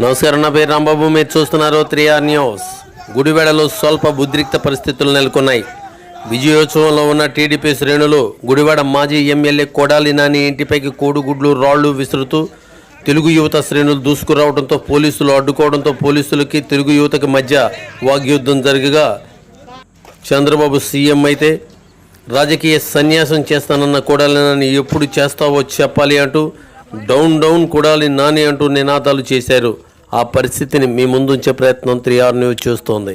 నమస్కారం నా పేరు రాంబాబు. మీరు చూస్తున్నారు త్రీఆర్ న్యూస్. గుడివాడలో స్వల్ప ఉద్రిక్త పరిస్థితులు నెలకొన్నాయి. విజయోత్సవంలో ఉన్న టీడీపీ శ్రేణులు గుడివాడ మాజీ ఎమ్మెల్యే కొడాలి నాని ఇంటిపైకి కోడిగుడ్లు రాళ్ళు విసురుతూ తెలుగు యువత శ్రేణులు దూసుకురావడంతో పోలీసులు అడ్డుకోవడంతో పోలీసులకి తెలుగు యువతకి మధ్య వాగ్యుద్ధం జరగగా చంద్రబాబు సీఎం అయితే రాజకీయ సన్యాసం చేస్తానన్న కొడాలి నాని ఎప్పుడు చేస్తావో చెప్పాలి అంటూ డౌన్ డౌన్ కొడాలి నాని అంటూ నినాదాలు చేశారు. ఆ పరిస్థితిని మీ ముందుంచే ప్రయత్నం త్రీ ఆర్ న్యూస్ చూస్తోంది.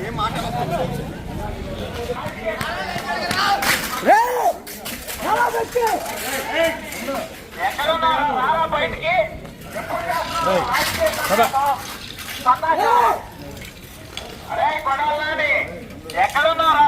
ఏం మాట్లాడు ఏంటన్నా ఎక్కడున్నారా